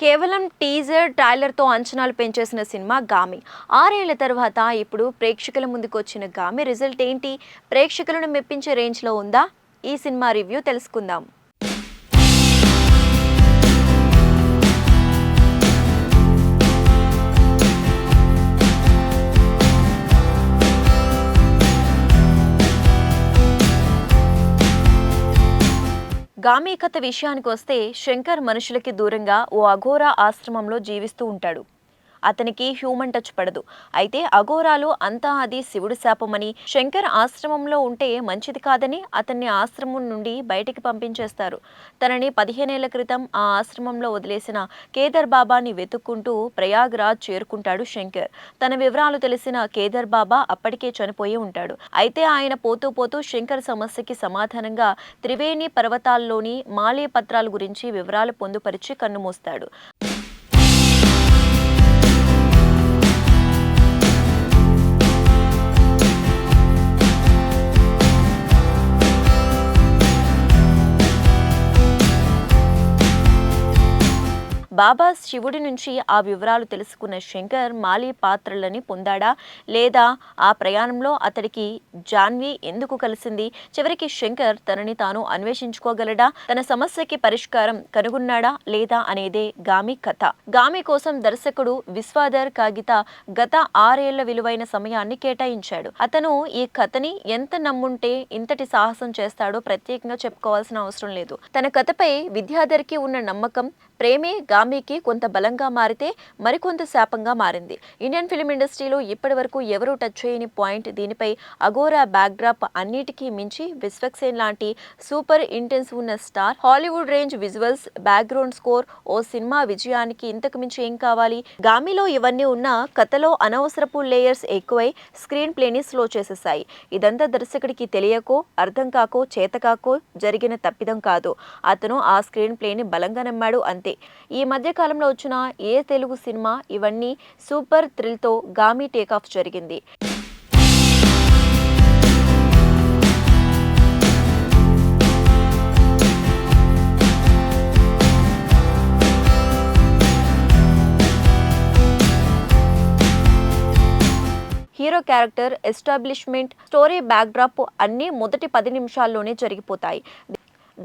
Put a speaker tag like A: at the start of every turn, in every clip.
A: కేవలం టీజర్ ట్రైలర్తో అంచనాలు పెంచేసిన సినిమా గామి. ఆరేళ్ళ తర్వాత ఇప్పుడు ప్రేక్షకుల ముందుకు వచ్చిన గామి. రిజల్ట్ ఏంటి? ప్రేక్షకులను మెప్పించే రేంజ్లో ఉందా? ఈ సినిమా రివ్యూ తెలుసుకుందాం. గామి కథ విషయానికి వస్తే శంకర్ మనుషులకి దూరంగా ఓ అఘోరా ఆశ్రమంలో జీవిస్తూ ఉంటాడు. అతనికి హ్యూమన్ టచ్ పడదు. అయితే అఘోరాలు అంతా అది శివుడు శాపమని శంకర్ ఆశ్రమంలో ఉంటే మంచిది కాదని అతన్ని ఆశ్రమం నుండి బయటికి పంపించేస్తారు. తనని పదిహేనేళ్ళ క్రితం ఆ ఆశ్రమంలో వదిలేసిన కేదర్ బాబాని వెతుక్కుంటూ ప్రయాగ్రాజ్ చేరుకుంటాడు శంకర్. తన వివరాలు తెలిసిన కేదర్ బాబా అప్పటికే చనిపోయి ఉంటాడు. అయితే ఆయన పోతూ పోతూ శంకర్ సమస్యకి సమాధానంగా త్రివేణి పర్వతాల్లోని మాలీ పత్రాల గురించి వివరాలు పొందుపరిచి కన్నుమూస్తాడు బాబా శివుడి నుంచి ఆ వివరాలు తెలుసుకున్న శంకర్ మాలి పాత్రలని పొందాడా లేదా ఆ ప్రయాణంలో అతడికి జాన్వి ఎందుకు కలిసింది? చివరికి శంకర్ తనని తాను అన్వేషించుకోగలడా? తన సమస్యకి పరిష్కారం కనుగొన్నాడా లేదా అనేదే గామి కథ. గామి కోసం దర్శకుడు విశ్వాధర్ కాగిత గత ఆరేళ్ళ విలువైన సమయాన్ని కేటాయించాడు. అతను ఈ కథని ఎంత నమ్ముంటే ఇంతటి సాహసం చేస్తాడో ప్రత్యేకంగా చెప్పుకోవాల్సిన అవసరం లేదు. తన కథపై విద్యాధర్కి ఉన్న నమ్మకం ప్రేమే గామికి కొంత బలంగా మారితే మరికొంత శాపంగా మారింది. ఇండియన్ ఫిలిం ఇండస్ట్రీలో ఇప్పటి వరకు ఎవరూ టచ్ చేయని పాయింట్ దీనిపై అగోరా బ్యాక్డ్రాప్ అన్నిటికీ మించి విశ్వక్సేన్ లాంటి సూపర్ ఇంటెన్స్ ఉన్న star Hollywood range visuals background score ఓ సినిమా విజయానికి ఇంతకు మించి ఏం కావాలి? గామిలో ఇవన్నీ ఉన్న కథలో అనవసరపు లేయర్స్ ఎక్కువై స్క్రీన్ ప్లేని స్లో చేసేసాయి ఇదంతా దర్శకుడికి తెలియకో అర్థం కాకో చేతకాకో జరిగిన తప్పిదం కాదు. అతను ఆ స్క్రీన్ ప్లేని బలంగా నమ్మాడు అంతే. ఈ మధ్య కాలంలో వచ్చిన ఏ తెలుగు సినిమా ఇవన్నీ సూపర్ థ్రిల్తో గామి టేకాఫ్ జరిగింది. Hero character establishment story backdrop అన్నీ మొదటి పది నిమిషాల్లోనే జరిగిపోతాయి.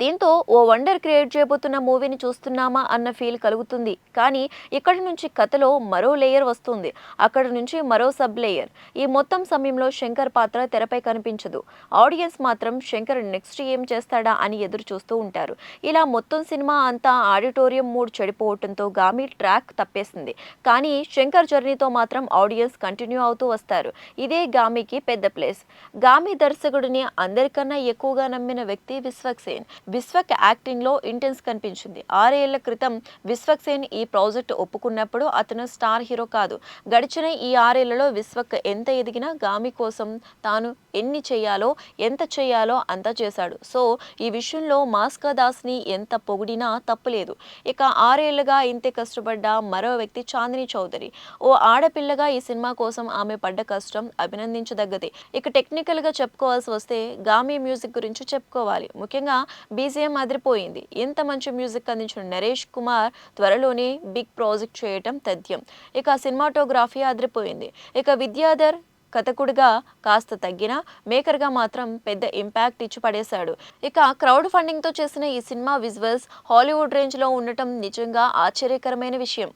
A: దీంతో ఓ వండర్ క్రియేట్ చేయబోతున్న మూవీని చూస్తున్నామా అన్న ఫీల్ కలుగుతుంది. కానీ ఇక్కడి నుంచి కథలో మరో లేయర్ వస్తుంది. అక్కడ నుంచి మరో సబ్ లేయర్. ఈ మొత్తం సమయంలో శంకర్ పాత్ర తెరపై కనిపించదు. ఆడియన్స్ మాత్రం శంకర్ నెక్స్ట్ ఏం చేస్తాడా అని ఎదురు చూస్తూ ఉంటారు. ఇలా మొత్తం సినిమా అంతా ఆడిటోరియం మూడ్ చెడిపోవటంతో గామి ట్రాక్ తప్పేసింది. కానీ శంకర్ జర్నీతో మాత్రం ఆడియన్స్ కంటిన్యూ అవుతూ వస్తారు. ఇదే గామికి పెద్ద ప్లేస్. గామి దర్శకుడిని అందరికన్నా ఎక్కువగా నమ్మిన వ్యక్తి విశ్వక్సేన్ విశ్వక్ యాక్టింగ్లో ఇంటెన్స్ కనిపించింది. ఆరేళ్ళ క్రితం విశ్వక్ సేన్ ఈ ప్రాజెక్ట్ ఒప్పుకున్నప్పుడు అతను స్టార్ హీరో కాదు. గడిచిన ఈ ఆరేళ్ళలో విశ్వక్ ఎంత ఎదిగినా గామి కోసం తాను ఎన్ని చేయాలో ఎంత చేయాలో అంత చేశాడు. సో ఈ విషయంలో మాస్కా దాస్ని ఎంత పొగిడినా తప్పులేదు ఇక ఆరేళ్ళుగా ఇంతే కష్టపడ్డ మరో వ్యక్తి చాందిని చౌదరి. ఓ ఆడపిల్లగా ఈ సినిమా కోసం ఆమె పడ్డ కష్టం అభినందించదగ్గదే. ఇక టెక్నికల్గా చెప్పుకోవాల్సి వస్తే గామి మ్యూజిక్ గురించి చెప్పుకోవాలి. ముఖ్యంగా బీజిఎం అదిరిపోయింది. ఇంత మంచి మ్యూజిక్ అందించిన నరేష్ కుమార్ త్వరలోనే బిగ్ ప్రాజెక్ట్ చేయటం తథ్యం. ఇక సినిమాటోగ్రఫీ అదిరిపోయింది. ఇక విద్యాధర్ కథకుడిగా కాస్త తగ్గినా మేకర్గా మాత్రం పెద్ద ఇంపాక్ట్ ఇచ్చి పడేశాడు. ఇక క్రౌడ్ ఫండింగ్తో చేసిన ఈ సినిమా విజువల్స్ హాలీవుడ్ రేంజ్లో ఉండటం నిజంగా ఆశ్చర్యకరమైన విషయం.